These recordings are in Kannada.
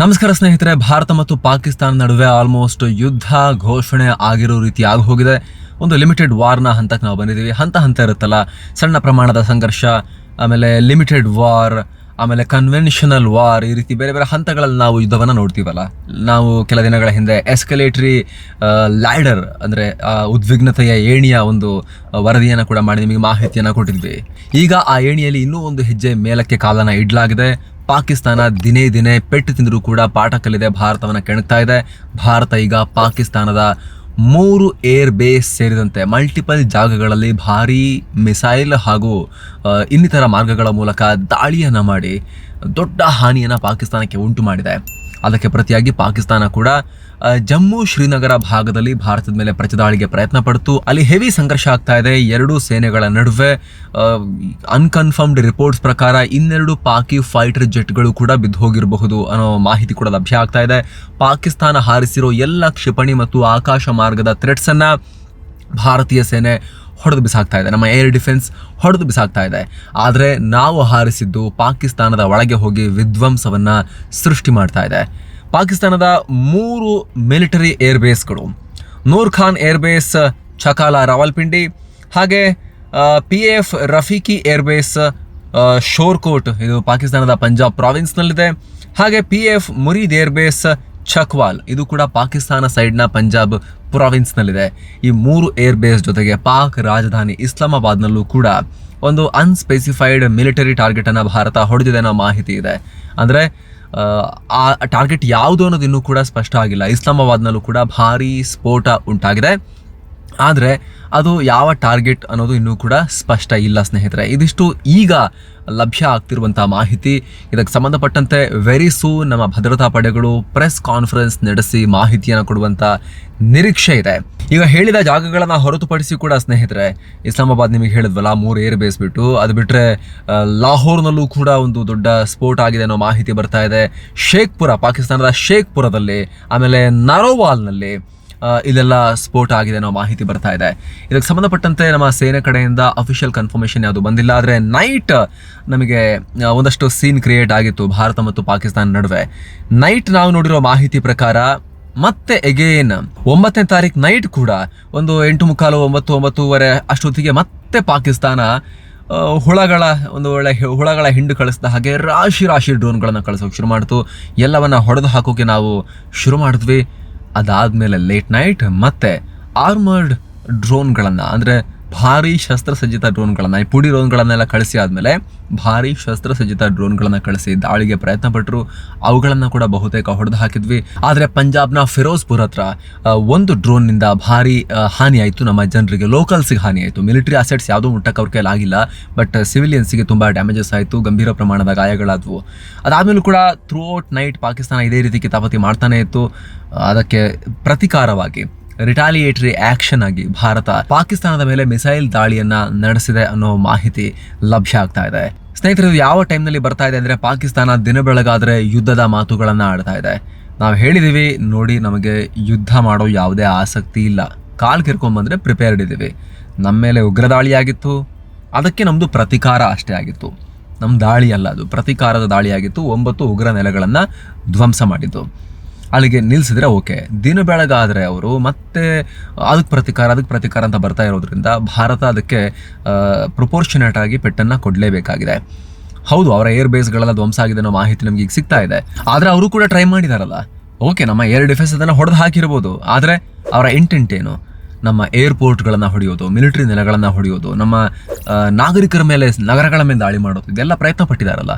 ನಮಸ್ಕಾರ ಸ್ನೇಹಿತರೆ, ಭಾರತ ಮತ್ತು ಪಾಕಿಸ್ತಾನ ನಡುವೆ ಆಲ್ಮೋಸ್ಟ್ ಯುದ್ಧ ಘೋಷಣೆ ಆಗಿರೋ ರೀತಿ ಆಗಿ ಹೋಗಿದೆ. ಒಂದು ಲಿಮಿಟೆಡ್ ವಾರ್ನ ಹಂತಕ್ಕೆ ನಾವು ಬಂದಿದ್ದೀವಿ. ಹಂತ ಹಂತ ಇರುತ್ತಲ್ಲ, ಸಣ್ಣ ಪ್ರಮಾಣದ ಸಂಘರ್ಷ, ಆಮೇಲೆ ಲಿಮಿಟೆಡ್ ವಾರ್ ಆಮೇಲೆ ಕನ್ವೆನ್ಷನಲ್ ವಾರ್ ಈ ರೀತಿ ಬೇರೆ ಬೇರೆ ಹಂತಗಳಲ್ಲಿ ನಾವು ಯುದ್ಧವನ್ನು ನೋಡ್ತೀವಲ್ಲ. ನಾವು ಕೆಲ ದಿನಗಳ ಹಿಂದೆ ಎಸ್ಕಲೇಟ್ರಿ ಲ್ಯಾಡರ್ ಅಂದರೆ ಉದ್ವಿಗ್ನತೆಯ ಏಣಿಯ ಒಂದು ವರದಿಯನ್ನು ಕೂಡ ಮಾಡಿ ನಿಮಗೆ ಮಾಹಿತಿಯನ್ನು ಕೊಟ್ಟಿದ್ವಿ. ಈಗ ಆ ಏಣಿಯಲ್ಲಿ ಇನ್ನೂ ಒಂದು ಹೆಜ್ಜೆ ಮೇಲಕ್ಕೆ ಕಾಲನ ಇಡಲಾಗಿದೆ. ಪಾಕಿಸ್ತಾನ ದಿನೇ ದಿನೇ ಪೆಟ್ಟು ತಿಂದರೂ ಕೂಡ ಪಾಠ ಕಲಿದೆ ಭಾರತವನ್ನು ಕೆಣಕ್ತಾ ಇದೆ. ಭಾರತ ಈಗ ಪಾಕಿಸ್ತಾನದ ಮೂರು ಏರ್ ಬೇಸ್ ಸೇರಿದಂತೆ ಮಲ್ಟಿಪಲ್ ಜಾಗಗಳಲ್ಲಿ ಭಾರೀ ಮಿಸೈಲ್ ಹಾಗೂ ಇನ್ನಿತರ ಮಾರ್ಗಗಳ ಮೂಲಕ ದಾಳಿಯನ್ನು ಮಾಡಿ ದೊಡ್ಡ ಹಾನಿಯನ್ನು ಪಾಕಿಸ್ತಾನಕ್ಕೆ ಉಂಟು ಮಾಡಿದೆ. ಅದಕ್ಕೆ ಪ್ರತಿಯಾಗಿ ಪಾಕಿಸ್ತಾನ ಕೂಡ ಜಮ್ಮು ಶ್ರೀನಗರ ಭಾಗದಲ್ಲಿ ಭಾರತದ ಮೇಲೆ ಪ್ರತಿದಾಳಿಗೆ ಪ್ರಯತ್ನ ಪಡ್ತು. ಅಲ್ಲಿ ಹೆವಿ ಸಂಘರ್ಷ ಆಗ್ತಾ ಇದೆ. ಎರಡೂ ಸೇನೆಗಳ ನಡುವೆ ಅನ್ಕನ್ಫರ್ಮ್ಡ್ ರಿಪೋರ್ಟ್ಸ್ ಪ್ರಕಾರ ಇನ್ನೆರಡು ಪಾಕಿ ಫೈಟರ್ ಜೆಟ್ಗಳು ಕೂಡ ಬಿದ್ದು ಹೋಗಿರಬಹುದು ಅನ್ನೋ ಮಾಹಿತಿ ಕೂಡ ಲಭ್ಯ ಆಗ್ತಾ ಇದೆ. ಪಾಕಿಸ್ತಾನ ಹಾರಿಸಿರೋ ಎಲ್ಲ ಕ್ಷಿಪಣಿ ಮತ್ತು ಆಕಾಶ ಮಾರ್ಗದ ಥ್ರೆಟ್ಸನ್ನು ಭಾರತೀಯ ಸೇನೆ ಹೊಡೆದು ಬಿಸಾಕ್ತಾ ಇದೆ. ನಮ್ಮ ಏರ್ ಡಿಫೆನ್ಸ್ ಹೊಡೆದು ಬಿಸಾಕ್ತಾ ಇದೆ. ಆದರೆ ನಾವು ಹಾರಿಸಿದ್ದು ಪಾಕಿಸ್ತಾನದ ಒಳಗೆ ಹೋಗಿ ವಿಧ್ವಂಸವನ್ನು ಸೃಷ್ಟಿ ಮಾಡ್ತಾ ಇದೆ. ಪಾಕಿಸ್ತಾನದ ಮೂರು ಮಿಲಿಟರಿ ಏರ್ ಬೇಸ್ಗಳು, ನೂರ್ ಖಾನ್ ಏರ್ ಬೇಸ್, ಚಕಾಲ ರಾವಲ್ಪಿಂಡಿ, ಹಾಗೆ P F Rafiqui air base Shorkot, ಇದು ಪಾಕಿಸ್ತಾನದ ಪಂಜಾಬ್ ಪ್ರಾವಿನ್ಸ್ನಲ್ಲಿದೆ. ಹಾಗೆ P F Murid air base ಇದು ಕೂಡ ಪಾಕಿಸ್ತಾನ ಸೈಡ್ನ ಪಂಜಾಬ್ ಪ್ರಾವಿನ್ಸ್ನಲ್ಲಿದೆ ಈ ಮೂರು ಏರ್ ಬೇಸ್ ಜೊತೆಗೆ ಪಾಕ್ ರಾಜಧಾನಿ ಇಸ್ಲಾಮಾಬಾದ್ನಲ್ಲೂ ಕೂಡ ಒಂದು ಅನ್ಸ್ಪೆಸಿಫೈಡ್ ಮಿಲಿಟರಿ ಟಾರ್ಗೆಟ್ ಅನ್ನ ಭಾರತ ಹೊಡೆದಿದೆ ಅನ್ನೋ ಮಾಹಿತಿ ಇದೆ. ಅಂದ್ರೆ, ಆ ಟಾರ್ಗೆಟ್ ಯಾವುದು ಅನ್ನೋದು ಇನ್ನೂ ಕೂಡ ಸ್ಪಷ್ಟ ಆಗಿಲ್ಲ. ಇಸ್ಲಾಮಾಬಾದ್ನಲ್ಲೂ ಕೂಡ ಭಾರೀ ಸ್ಫೋಟ ಉಂಟಾಗಿದೆ. ಆದರೆ ಅದು ಯಾವ ಟಾರ್ಗೆಟ್ ಅನ್ನೋದು ಇನ್ನೂ ಕೂಡ ಸ್ಪಷ್ಟ ಇಲ್ಲ, ಸ್ನೇಹಿತರೆ. ಇದಿಷ್ಟು ಈಗ ಲಭ್ಯ ಆಗ್ತಿರುವಂಥ ಮಾಹಿತಿ. ಇದಕ್ಕೆ ಸಂಬಂಧಪಟ್ಟಂತೆ ವೆರಿ ಸೂನ್ ನಮ್ಮ ಭದ್ರತಾ ಪಡೆಗಳು ಪ್ರೆಸ್ ಕಾನ್ಫರೆನ್ಸ್ ನಡೆಸಿ ಮಾಹಿತಿಯನ್ನು ಕೊಡುವಂಥ ನಿರೀಕ್ಷೆ ಇದೆ. ಈಗ ಹೇಳಿದ ಜಾಗಗಳನ್ನು ಹೊರತುಪಡಿಸಿ ಕೂಡ, ಸ್ನೇಹಿತರೆ, ಇಸ್ಲಾಮಾಬಾದ್ ನಿಮಗೆ ಹೇಳಿದ್ವಲ್ಲ, ಮೂರು ಏರ್ ಬೇಸ್ ಬಿಟ್ಟು. ಅದು ಬಿಟ್ಟರೆ ಲಾಹೋರ್ನಲ್ಲೂ ಕೂಡ ಒಂದು ದೊಡ್ಡ ಸ್ಫೋಟ ಆಗಿದೆ ಅನ್ನೋ ಮಾಹಿತಿ ಬರ್ತಾ ಇದೆ. ಶೇಖ್ಪುರ, ಪಾಕಿಸ್ತಾನದ ಶೇಖ್ಪುರದಲ್ಲಿ, ಆಮೇಲೆ ನರೋವಾಲ್ನಲ್ಲಿ ಇದೆಲ್ಲ ಸ್ಫೋಟ ಆಗಿದೆ ಅನ್ನೋ ಮಾಹಿತಿ ಬರ್ತಾ ಇದೆ. ಇದಕ್ಕೆ ಸಂಬಂಧಪಟ್ಟಂತೆ ನಮ್ಮ ಸೇನೆ ಕಡೆಯಿಂದ ಅಫಿಷಿಯಲ್ ಕನ್ಫರ್ಮೇಷನ್ ಯಾವುದು ಬಂದಿಲ್ಲ. ಆದರೆ ನೈಟ್ ನಮಗೆ ಒಂದಷ್ಟು ಸೀನ್ ಕ್ರಿಯೇಟ್ ಆಗಿತ್ತು ಭಾರತ ಮತ್ತು ಪಾಕಿಸ್ತಾನ ನಡುವೆ. ನೈಟ್ ನಾವು ನೋಡಿರೋ ಮಾಹಿತಿ ಪ್ರಕಾರ ಮತ್ತೆ ಎಗೇನ್ ಒಂಬತ್ತನೇ ತಾರೀಕು ನೈಟ್ ಕೂಡ ಒಂದು ಎಂಟು ಮುಕ್ಕಾಲು ಒಂಬತ್ತು, ಒಂಬತ್ತೂವರೆ ಅಷ್ಟೊತ್ತಿಗೆ ಮತ್ತೆ ಪಾಕಿಸ್ತಾನ ಹುಳಗಳ, ಒಂದು ಒಳ್ಳೆ ಹುಳಗಳ ಹಿಂಡು ಕಳಿಸಿದ ಹಾಗೆ ರಾಶಿ ರಾಶಿ ಡ್ರೋನ್ಗಳನ್ನು ಕಳಿಸೋಕೆ ಶುರು ಮಾಡ್ತು. ಎಲ್ಲವನ್ನು ಹೊಡೆದು ಹಾಕೋಕೆ ನಾವು ಶುರು ಮಾಡಿದ್ವಿ. ಅದಾದ್ಮೇಲೆ ಲೇಟ್ ನೈಟ್ ಮತ್ತೆ ಆರ್ಮರ್ಡ್ ಡ್ರೋನ್ಗಳನ್ನು ಅಂದರೆ ಭಾರಿ ಶಸ್ತ್ರಸಜ್ಜಿತ ಡ್ರೋನ್ಗಳನ್ನು, ಈ ಪುಡಿ ಡ್ರೋನ್ಗಳನ್ನೆಲ್ಲ ಕಳಿಸಿ ಆದಮೇಲೆ ಭಾರಿ ಶಸ್ತ್ರಸಜ್ಜಿತ ಡ್ರೋನ್ಗಳನ್ನು ಕಳಿಸಿ ದಾಳಿಗೆ ಪ್ರಯತ್ನ ಪಟ್ಟರು ಅವುಗಳನ್ನು ಕೂಡ ಬಹುತೇಕ ಹೊಡೆದು ಹಾಕಿದ್ವಿ. ಆದರೆ ಪಂಜಾಬ್ನ ಫಿರೋಜ್ಪುರ್ ಹತ್ರ ಒಂದು ಡ್ರೋನ್ನಿಂದ ಭಾರಿ ಹಾನಿಯಾಯಿತು ನಮ್ಮ ಜನರಿಗೆ ಲೋಕಲ್ಸಿಗೆ ಹಾನಿಯಾಯಿತು ಮಿಲಿಟರಿ ಅಸೆಟ್ಸ್ ಯಾವುದೂ ಮುಟ್ಟಕ್ಕೆ ಅವ್ರ ಕೈಲಾಗಿಲ್ಲ ಬಟ್ ಸಿವಿಲಿಯನ್ಸಿಗೆ ತುಂಬ ಡ್ಯಾಮೇಜಸ್ ಆಯಿತು. ಗಂಭೀರ ಪ್ರಮಾಣದ ಗಾಯಗಳಾದವು. ಅದಾದಮೇಲೂ ಕೂಡ ಥ್ರೂ ಔಟ್ ನೈಟ್ ಪಾಕಿಸ್ತಾನ ಇದೇ ರೀತಿ ಕಿತಾಪತಿ ಮಾಡ್ತಾನೆ ಇತ್ತು. ಅದಕ್ಕೆ ಪ್ರತಿಕಾರವಾಗಿ ರಿಟಾಲಿಯೇಟರಿ ಆಕ್ಷನ್ ಆಗಿ ಭಾರತ ಪಾಕಿಸ್ತಾನದ ಮೇಲೆ ಮಿಸೈಲ್ ದಾಳಿಯನ್ನ ನಡೆಸಿದೆ ಅನ್ನೋ ಮಾಹಿತಿ ಲಭ್ಯ ಆಗ್ತಾ ಇದೆ. ಸ್ನೇಹಿತರು ಯಾವ ಟೈಮ್ನಲ್ಲಿ ಬರ್ತಾ ಇದೆ ಅಂದ್ರೆ ಪಾಕಿಸ್ತಾನ ದಿನ ಬೆಳಗಾದರೆ ಯುದ್ಧದ ಮಾತುಗಳನ್ನು ಆಡ್ತಾ ಇದೆ. ನಾವು ಹೇಳಿದ್ದೀವಿ ನೋಡಿ ನಮಗೆ ಯುದ್ಧ ಮಾಡೋ ಯಾವುದೇ ಆಸಕ್ತಿ ಇಲ್ಲ. ಕಾಲ್ ಕಿರ್ಕೊಂಬಂದರೆ ಪ್ರಿಪೇರ್ಡ್ ಇದ್ದೀವಿ ನಮ್ಮ ಮೇಲೆ ಉಗ್ರ ದಾಳಿಯಾಗಿತ್ತು ಅದಕ್ಕೆ ನಮ್ಮದು ಪ್ರತಿಕಾರ ಅಷ್ಟೇ ಆಗಿತ್ತು. ನಮ್ಮ ದಾಳಿ ಅಲ್ಲ ಅದು. ಪ್ರತಿಕಾರದ ದಾಳಿಯಾಗಿತ್ತು. ಒಂಬತ್ತು ಉಗ್ರ ನೆಲೆಗಳನ್ನು ಧ್ವಂಸ ಮಾಡಿದ್ದು. ಅಲ್ಲಿಗೆ ನಿಲ್ಲಿಸಿದ್ರೆ ಓಕೆ. ದಿನ ಬೆಳಗಾದರೆ ಅವರು ಮತ್ತೆ ಅದಕ್ಕೆ ಪ್ರತಿಕಾರ ಅದಕ್ಕೆ ಪ್ರತಿಕಾರ ಅಂತ ಬರ್ತಾ ಇರೋದ್ರಿಂದ ಭಾರತ ಅದಕ್ಕೆ ಪ್ರೊಪೋರ್ಷನೇಟ್ ಆಗಿ ಪೆಟ್ಟನ್ನು ಕೊಡಲೇಬೇಕಾಗಿದೆ. ಹೌದು, ಅವರ ಏರ್ ಬೇಸ್ಗಳೆಲ್ಲ ಧ್ವಂಸ ಆಗಿದೆ ಅನ್ನೋ ಮಾಹಿತಿ ನಮಗೆ ಈಗ ಸಿಗ್ತಾ ಇದೆ. ಆದರೆ ಅವರು ಕೂಡ ಟ್ರೈ ಮಾಡಿದಾರಲ್ಲ. ಓಕೆ, ನಮ್ಮ ಏರ್ ಡಿಫೆನ್ಸ್ ಅದನ್ನು ಹೊಡೆದು ಹಾಕಿರ್ಬೋದು. ಆದರೆ ಅವರ ಇಂಟೆಂಟ್ ಏನು? ನಮ್ಮ ಏರ್ಪೋರ್ಟ್ಗಳನ್ನು ಹೊಡೆಯೋದು ಮಿಲಿಟರಿ ನೆಲೆಗಳನ್ನು ಹೊಡೆಯೋದು, ನಮ್ಮ ನಾಗರಿಕರ ಮೇಲೆ ನಗರಗಳ ಮೇಲೆ ದಾಳಿ ಮಾಡೋದು, ಇದೆಲ್ಲ ಪ್ರಯತ್ನ ಪಟ್ಟಿದಾರಲ್ಲ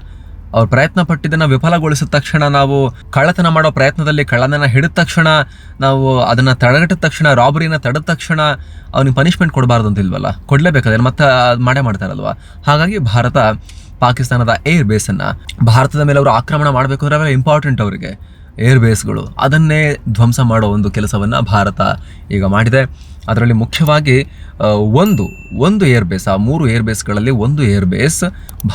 ಅವ್ರು ಪ್ರಯತ್ನ ಪಟ್ಟಿದ್ದನ್ನು ವಿಫಲಗೊಳಿಸಿದ ತಕ್ಷಣ ನಾವು ಕಳ್ಳತನ ಮಾಡೋ ಪ್ರಯತ್ನದಲ್ಲಿ ಕಳ್ಳನ ಹಿಡಿದ ತಕ್ಷಣ, ನಾವು ಅದನ್ನ ತಡೆಗಟ್ಟಿದ ತಕ್ಷಣ ರಾಬರಿನ ತಡೆದ ತಕ್ಷಣ ಅವನಿಗೆ ಪನಿಷ್ಮೆಂಟ್ ಕೊಡಬಾರ್ದು ಅಂತ ಇಲ್ವಲ್ಲ? ಕೊಡ್ಲೇಬೇಕಾದ್ರೆ ಮತ್ತೆ ಅದು ಮಾಡೇ ಮಾಡ್ತಾರಲ್ವ? ಹಾಗಾಗಿ ಭಾರತ ಪಾಕಿಸ್ತಾನದ ಏರ್ ಬೇಸನ್ನ ಭಾರತದ ಮೇಲೆ ಅವರು ಆಕ್ರಮಣ ಮಾಡಬೇಕು ಅಂದ್ರೆ ಆಮೇಲೆ ಇಂಪಾರ್ಟೆಂಟ್ ಅವರಿಗೆ. ಏರ್ ಬೇಸ್ಗಳು ಅದನ್ನೇ ಧ್ವಂಸ ಮಾಡೋ ಒಂದು ಕೆಲಸವನ್ನು ಭಾರತ ಈಗ ಮಾಡಿದೆ. ಅದರಲ್ಲಿ ಮುಖ್ಯವಾಗಿ ಒಂದು ಒಂದು ಏರ್ ಬೇಸ್ ಆ ಮೂರು ಏರ್ ಬೇಸ್ಗಳಲ್ಲಿ ಒಂದು ಏರ್ ಬೇಸ್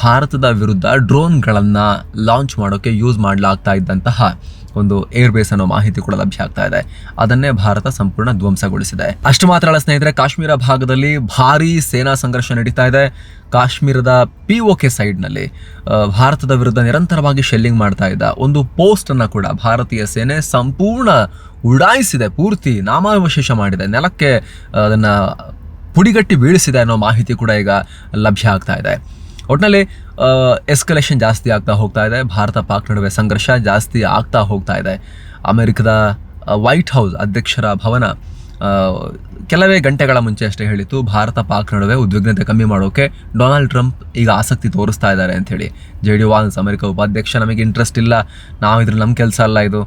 ಭಾರತದ ವಿರುದ್ಧ ಡ್ರೋನ್ಗಳನ್ನು ಲಾಂಚ್ ಮಾಡೋಕ್ಕೆ ಯೂಸ್ ಮಾಡಲಾಗ್ತಾ ಇದ್ದಂತಹ ಒಂದು ಏರ್ ಬೇಸ್ ಅನ್ನೋ ಮಾಹಿತಿ ಕೂಡ ಲಭ್ಯ ಆಗ್ತಾ ಇದೆ. ಅದನ್ನೇ ಭಾರತ ಸಂಪೂರ್ಣ ಧ್ವಂಸಗೊಳಿಸಿದೆ. ಅಷ್ಟು ಮಾತ್ರ ಅಲ್ಲ ಸ್ನೇಹಿತರೆ, ಕಾಶ್ಮೀರ ಭಾಗದಲ್ಲಿ ಭಾರಿ ಸೇನಾ ಸಂಘರ್ಷ ನಡೀತಾ ಇದೆ. ಕಾಶ್ಮೀರದ ಪಿ ಒ ಕೆ ಸೈಡ್ನಲ್ಲಿ ಭಾರತದ ವಿರುದ್ಧ ನಿರಂತರವಾಗಿ ಶೆಲ್ಲಿಂಗ್ ಮಾಡ್ತಾ ಇದ್ದ ಒಂದು ಪೋಸ್ಟ್ ಅನ್ನ ಕೂಡ ಭಾರತೀಯ ಸೇನೆ ಸಂಪೂರ್ಣ ಉಡಾಯಿಸಿದೆ, ಪೂರ್ತಿ ನಾಮಾವಶೇಷ ಮಾಡಿದೆ. ನೆಲಕ್ಕೆ ಅದನ್ನ ಪುಡಿಗಟ್ಟಿ ಬೀಳಿಸಿದೆ ಅನ್ನೋ ಮಾಹಿತಿ ಕೂಡ ಈಗ ಲಭ್ಯ ಆಗ್ತಾ ಇದೆ. ಒಟ್ಟಿನಲ್ಲಿ ಎಸ್ಕಲೇಷನ್ ಜಾಸ್ತಿ ಆಗ್ತಾ ಹೋಗ್ತಾ ಇದೆ. ಭಾರತ ಪಾಕ್ ನಡುವೆ ಸಂಘರ್ಷ ಜಾಸ್ತಿ ಆಗ್ತಾ ಹೋಗ್ತಾ ಇದೆ. ಅಮೆರಿಕದ ವೈಟ್ ಹೌಸ್ ಅಧ್ಯಕ್ಷರ ಭವನ ಕೆಲವೇ ಗಂಟೆಗಳ ಮುಂಚೆ ಅಷ್ಟೇ ಹೇಳಿತ್ತು. ಭಾರತ ಪಾಕ್ ನಡುವೆ ಉದ್ವಿಗ್ನತೆ ಕಮ್ಮಿ ಮಾಡೋಕೆ ಡೊನಾಲ್ಡ್ ಟ್ರಂಪ್ ಈಗ ಆಸಕ್ತಿ ತೋರಿಸ್ತಾ ಇದ್ದಾರೆ ಅಂತ ಹೇಳಿ. ಜೆ ಡಿ ವಾನ್ಸ್ ಅಮೆರಿಕ ಉಪಾಧ್ಯಕ್ಷ, ನಮಗೆ ಇಂಟ್ರೆಸ್ಟ್ ಇಲ್ಲ. ನಾವು ಇದ್ರಲ್ಲಿ ನಮ್ಮ ಕೆಲಸ ಅಲ್ಲ ಇದು.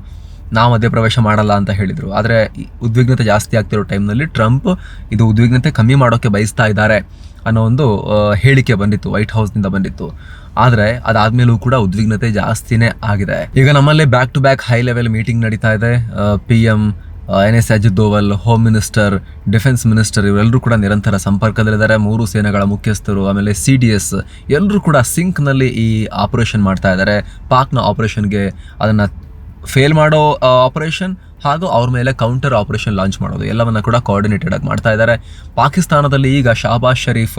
ನಾವು ಮಧ್ಯಪ್ರವೇಶ ಮಾಡಲ್ಲ ಅಂತ ಹೇಳಿದರು. ಆದರೆ ಉದ್ವಿಗ್ನತೆ ಜಾಸ್ತಿ ಆಗ್ತಿರೋ ಟೈಮ್ನಲ್ಲಿ ಟ್ರಂಪ್ ಇದು ಉದ್ವಿಗ್ನತೆ ಕಮ್ಮಿ ಮಾಡೋಕ್ಕೆ ಬಯಸ್ತಾ ಇದ್ದಾರೆ ಅನ್ನೋ ಒಂದು ಹೇಳಿಕೆ ಬಂದಿತ್ತು ವೈಟ್ ಹೌಸ್ನಿಂದ ಬಂದಿತ್ತು. ಆದರೆ ಅದಾದಮೇಲೂ ಕೂಡ ಉದ್ವಿಗ್ನತೆ ಜಾಸ್ತಿನೇ ಆಗಿದೆ. ಈಗ ನಮ್ಮಲ್ಲಿ back to back high level meeting ನಡೀತಾ ಇದೆ. P M N S Ajit Doval home minister defence minister ಇವರೆಲ್ಲರೂ ಕೂಡ ನಿರಂತರ ಸಂಪರ್ಕದಲ್ಲಿದ್ದಾರೆ. ಮೂರು ಸೇನೆಗಳ ಮುಖ್ಯಸ್ಥರು, ಆಮೇಲೆ ಸಿ ಡಿ ಎಸ್ ಎಲ್ಲರೂ ಕೂಡ ಸಿಂಕ್ನಲ್ಲಿ ಈ ಆಪರೇಷನ್ ಮಾಡ್ತಾ ಇದ್ದಾರೆ. ಪಾಕ್ನ ಆಪರೇಷನ್ಗೆ ಅದನ್ನು ಫೇಲ್ ಮಾಡೋ ಆಪರೇಷನ್ ಹಾಗೂ ಅವ್ರ ಮೇಲೆ ಕೌಂಟರ್ ಆಪರೇಷನ್ ಲಾಂಚ್ ಮಾಡೋದು. ಎಲ್ಲವನ್ನು ಕೂಡ ಕೋಆರ್ಡಿನೇಟೆಡ್ ಆಗಿ ಮಾಡ್ತಾ ಇದ್ದಾರೆ. ಪಾಕಿಸ್ತಾನದಲ್ಲಿ ಈಗ Shehbaz Sharif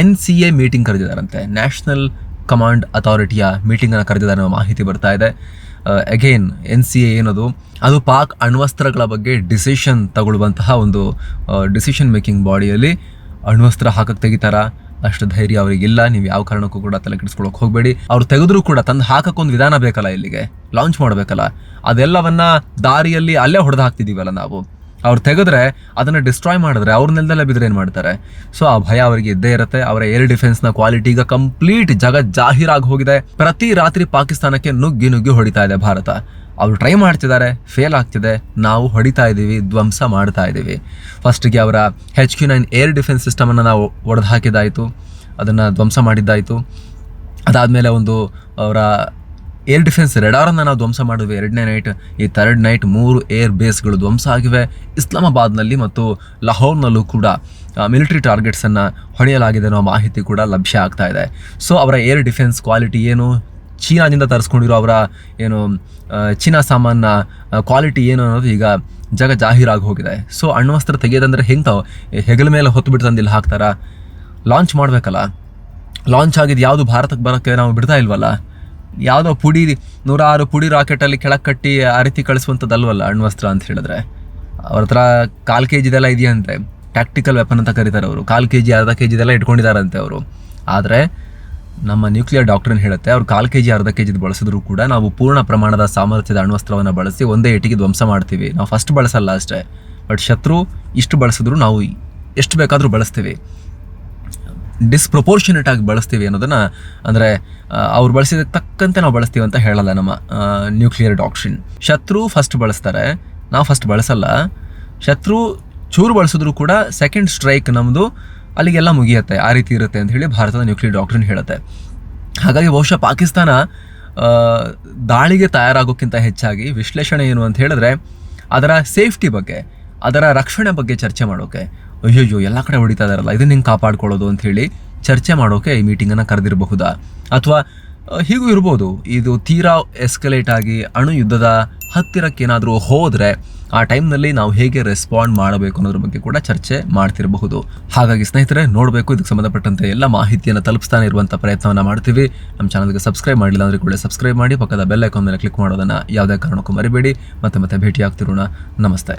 N C A meeting ಕರೆದಿದ್ದಾರಂತೆ. National command ಅಥಾರಿಟಿಯ ಮೀಟಿಂಗನ್ನು ಕರೆದಿದ್ದಾರೆ ಅನ್ನೋ ಮಾಹಿತಿ ಬರ್ತಾ ಇದೆ. ಅಗೇನ್ ಎನ್ ಸಿ ಎ ಏನದು? ಅದು ಪಾಕ್ ಅಣ್ವಸ್ತ್ರಗಳ ಬಗ್ಗೆ ಡಿಸಿಷನ್ ತಗೊಳ್ಳುವಂತಹ ಒಂದು ಡಿಸಿಷನ್ ಮೇಕಿಂಗ್ ಬಾಡಿಯಲ್ಲಿ ಅಣ್ವಸ್ತ್ರ ಹಾಕಕ್ಕೆ ತೆಗಿತಾರ? ಅಷ್ಟು ಧೈರ್ಯ ಅವರಿಗಿಲ್ಲ, ನೀವು ಯಾವ ಕಾರಣಕ್ಕೂ ಕೂಡ ತಲೆ ಕೆಡಿಸ್ಕೊಳಕ್ ಹೋಗಬೇಡಿ. ಅವ್ರು ತೆಗೆದ್ರು ಕೂಡ ತಂದು ಹಾಕಕ್ಕೊಂದು ವಿಧಾನ ಬೇಕಲ್ಲ ಇಲ್ಲಿಗೆ. ಲಾಂಚ್ ಮಾಡಬೇಕಲ್ಲ. ಅದೆಲ್ಲವನ್ನ ದಾರಿಯಲ್ಲಿ ಅಲ್ಲೇ ಹೊಡೆದು ಹಾಕ್ತಿದ್ದೀವಲ್ಲ ನಾವು. ಅವ್ರು ತೆಗೆದ್ರೆ ಅದನ್ನ ಡಿಸ್ಟ್ರಾಯ್ ಮಾಡಿದ್ರೆ ಅವ್ರ ನೆಲದಲ್ಲೇ ಬಿದ್ರೆ ಏನು ಮಾಡ್ತಾರೆ? ಸೊ ಆ ಭಯ ಅವರಿಗೆ ಇದ್ದೇ ಇರುತ್ತೆ. ಅವರ ಏರ್ ಡಿಫೆನ್ಸ್ನ ಕ್ವಾಲಿಟಿ ಈಗ ಕಂಪ್ಲೀಟ್ ಜಗ ಜಾಹೀರಾಗಿ ಹೋಗಿದೆ. ಪ್ರತಿ ರಾತ್ರಿ ಪಾಕಿಸ್ತಾನಕ್ಕೆ ನುಗ್ಗಿ ನುಗ್ಗಿ ಹೊಡಿತಾ ಇದೆ ಭಾರತ. ಅವ್ರು ಟ್ರೈ ಮಾಡ್ತಿದ್ದಾರೆ ಫೇಲ್ ಆಗ್ತಿದೆ, ನಾವು ಹೊಡಿತಾ ಇದ್ದೀವಿ ಧ್ವಂಸ ಮಾಡ್ತಾ ಇದ್ದೀವಿ ಫಸ್ಟಿಗೆ ಅವರ H Q nine air defence ಸಿಸ್ಟಮನ್ನು ನಾವು ಒಡೆದು ಹಾಕಿದ್ದಾಯಿತು, ಅದನ್ನು ಧ್ವಂಸ ಮಾಡಿದ್ದಾಯಿತು. ಅದಾದಮೇಲೆ ಒಂದು ಅವರ ಏರ್ ಡಿಫೆನ್ಸ್ ರೆಡಾರನ್ನು ನಾವು ಧ್ವಂಸ ಮಾಡಿದ್ವಿ ಎರಡನೇ ನೈಟ್ ಈ ಥರ್ಡ್ ನೈಟ್ ಮೂರು ಏರ್ ಬೇಸ್ಗಳು ಧ್ವಂಸ ಆಗಿವೆ, ಇಸ್ಲಾಮಾಬಾದ್ನಲ್ಲಿ ಮತ್ತು ಲಾಹೋರ್ನಲ್ಲೂ ಕೂಡ. ಮಿಲಿಟರಿ ಟಾರ್ಗೆಟ್ಸನ್ನು ಹೊಡೆಯಲಾಗಿದೆ ಅನ್ನೋ ಮಾಹಿತಿ ಕೂಡ ಲಭ್ಯ ಆಗ್ತಾ ಇದೆ. ಸೊ ಅವರ ಏರ್ ಡಿಫೆನ್ಸ್ ಕ್ವಾಲಿಟಿ ಏನು? ಚೀನಾದಿಂದ ತರಿಸ್ಕೊಂಡಿರೋ ಅವರ ಏನು ಚೀನಾ ಸಾಮಾನ ಕ್ವಾಲಿಟಿ ಏನು ಅನ್ನೋದು ಈಗ ಜಗ ಜಾಹೀರಾಗಿ ಹೋಗಿದೆ. ಸೊ ಅಣ್ವಸ್ತ್ರ ತೆಗೆಯೋದಂದ್ರೆ ಹೆಂಗೆ ಹೆಗಲ ಮೇಲೆ ಹೊತ್ತು ಬಿಟ್ಟು ತಂದಿಲ್ಲ, ಹಾಕ್ತಾರ? ಹಾಕ್ತಾರಾ ಲಾಂಚ್ ಮಾಡಬೇಕಲ್ಲ. ಲಾಂಚ್ ಆಗಿದ್ದು ಯಾವುದು ಭಾರತಕ್ಕೆ ಬರೋಕ್ಕೆ ನಾವು ಬಿಡ್ತಾ ಇಲ್ವಲ್ಲ? ಯಾವುದೋ ಪುಡಿ, ನೂರಾರು ಪುಡಿ ರಾಕೆಟಲ್ಲಿ ಕೆಳಗೆ ಕಟ್ಟಿ ಆ ರೀತಿ ಕಳಿಸುವಂಥದ್ದಲ್ವಲ್ಲ ಅಣ್ವಸ್ತ್ರ ಅಂತ ಹೇಳಿದ್ರೆ? ಅವ್ರ ಹತ್ರ ಕಾಲು ಕೆ ಜಿದೆಲ್ಲ ಇದೆಯಂತೆ. ಟ್ಯಾಕ್ಟಿಕಲ್ ವೆಪನ್ ಅಂತ ಕರೀತಾರೆ ಅವರು. ಕಾಲು ಕೆ ಜಿ ಅರ್ಧ ಕೆ ಜಿದೆಲ್ಲ ಇಟ್ಕೊಂಡಿದ್ದಾರಂತೆ ಅವರು. ಆದರೆ ನಮ್ಮ ನ್ಯೂಕ್ಲಿಯರ್ ಡಾಕ್ಟ್ರನ್ ಹೇಳುತ್ತೆ, ಅವ್ರು ಕಾಲು ಕೆ ಜಿ ಅರ್ಧ ಕೆ ಜಿದು ಬಳಸಿದ್ರು ಕೂಡ ನಾವು ಪೂರ್ಣ ಪ್ರಮಾಣದ ಸಾಮರ್ಥ್ಯದ ಅಣ್ವಸ್ತ್ರವನ್ನು ಬಳಸಿ ಒಂದೇ ಏಟಿಗೆ ಧ್ವಂಸ ಮಾಡ್ತೀವಿ. ನಾವು ಫಸ್ಟ್ ಬಳಸಲ್ಲ ಅಷ್ಟೇ ಬಟ್ ಶತ್ರು ಇಷ್ಟು ಬಳಸಿದ್ರು ನಾವು ಎಷ್ಟು ಬೇಕಾದರೂ ಬಳಸ್ತೀವಿ. ಡಿಸ್ಪ್ರಪೋರ್ಷನೇಟ್ ಆಗಿ ಬಳಸ್ತೀವಿ ಅನ್ನೋದನ್ನ, ಅಂದರೆ ಅವ್ರು ಬಳಸಿದಕ್ಕೆ ತಕ್ಕಂತೆ ನಾವು ಬಳಸ್ತೀವಿ ಅಂತ ಹೇಳಲ್ಲ ನಮ್ಮ ನ್ಯೂಕ್ಲಿಯರ್ ಡಾಕ್ಟ್ರಿನ್ ಶತ್ರು ಫಸ್ಟ್ ಬಳಸ್ತಾರೆ, ನಾವು ಫಸ್ಟ್ ಬಳಸಲ್ಲ. ಶತ್ರು ಚೂರು ಬಳಸಿದ್ರು ಕೂಡ ಸೆಕೆಂಡ್ ಸ್ಟ್ರೈಕ್ ನಮ್ಮದು ಅಲ್ಲಿಗೆಲ್ಲ ಮುಗಿಯುತ್ತೆ, ಆ ರೀತಿ ಇರುತ್ತೆ ಅಂತ ಹೇಳಿ ಭಾರತದ ನ್ಯೂಕ್ಲಿಯರ್ ಡಾಕ್ಟ್ರಿನ್ ಹೇಳುತ್ತೆ. ಹಾಗಾಗಿ ಬಹುಶಃ ಪಾಕಿಸ್ತಾನ ದಾಳಿಗೆ ತಯಾರಾಗೋಕ್ಕಿಂತ ಹೆಚ್ಚಾಗಿ ವಿಶ್ಲೇಷಣೆ ಏನು ಅಂತ ಹೇಳಿದ್ರೆ, ಅದರ ಸೇಫ್ಟಿ ಬಗ್ಗೆ, ಅದರ ರಕ್ಷಣೆ ಬಗ್ಗೆ ಚರ್ಚೆ ಮಾಡೋಕೆ. ಅಯ್ಯೋ ಎಲ್ಲ ಕಡೆ ಹೊಡಿತಾ ಇದಾರಲ್ಲ, ಇದನ್ನ ಹಿಂಗೆ ಕಾಪಾಡ್ಕೊಳ್ಳೋದು ಹೇಳಿ ಚರ್ಚೆ ಮಾಡೋಕೆ ಈ ಮೀಟಿಂಗನ್ನು ಕರೆದಿರಬಹುದಾ? ಅಥವಾ ಹೀಗೂ ಇರ್ಬೋದು, ಇದು ತೀರಾ ಎಸ್ಕಲೇಟ್ ಆಗಿ ಅಣು ಯುದ್ಧದ ಹತ್ತಿರಕ್ಕೆ ಏನಾದರೂ ಹೋದರೆ ಆ ಟೈಮ್ನಲ್ಲಿ ನಾವು ಹೇಗೆ ರೆಸ್ಪಾಂಡ್ ಮಾಡಬೇಕು ಅನ್ನೋದ್ರ ಬಗ್ಗೆ ಕೂಡ ಚರ್ಚೆ ಮಾಡ್ತಿರಬಹುದು. ಹಾಗಾಗಿ ಸ್ನೇಹಿತರೆ, ನೋಡಬೇಕು. ಇದಕ್ಕೆ ಸಂಬಂಧಪಟ್ಟಂತೆ ಎಲ್ಲ ಮಾಹಿತಿಯನ್ನು ತಲುಪಿಸ್ತಾನೆ ಇರುವಂಥ ಪ್ರಯತ್ನವನ್ನು ಮಾಡ್ತೀವಿ. ನಮ್ಮ ಚಾನಲ್ಗೆ ಸಬ್ಸ್ಕ್ರೈಬ್ ಮಾಡಿಲ್ಲ ಅಂದರೆ ಕೂಡ ಸಬ್ಸ್ಕ್ರೈಬ್ ಮಾಡಿ, ಪಕ್ಕದ ಬೆಲ್ ಐಕಾನ್ ಮೇಲೆ ಕ್ಲಿಕ್ ಮಾಡೋದನ್ನು ಯಾವುದೇ ಕಾರಣಕ್ಕೂ ಮರಿಬೇಡಿ. ಮತ್ತೆ ಮತ್ತೆ ಭೇಟಿ ಆಗ್ತಿರೋಣ ನಮಸ್ತೆ.